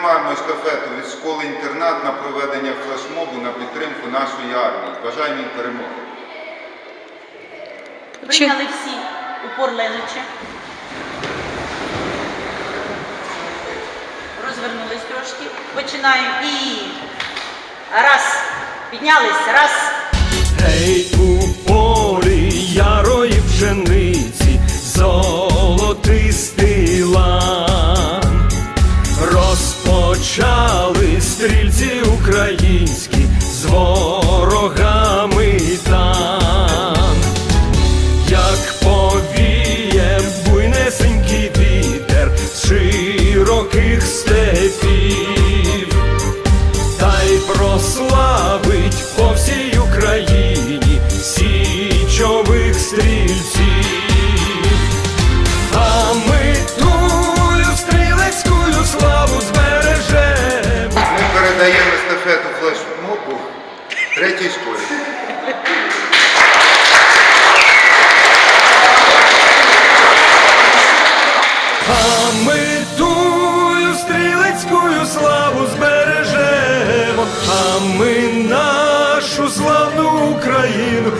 приймаємо естафету від школи-інтернат на проведення флешмобу на підтримку нашої армії. Бажаємо їм перемоги. Прийняли всі упор лежачи. Розвернулись трошки. Починаємо і раз. Піднялись. Раз. Гей, у полі ярої пшениці, золотистий Розпочали стрільці українські з ворогами тан. Як повіє буйнесенький вітер широких степів третій школі. А ми тую стрілецькую славу збережемо, а ми нашу славну Україну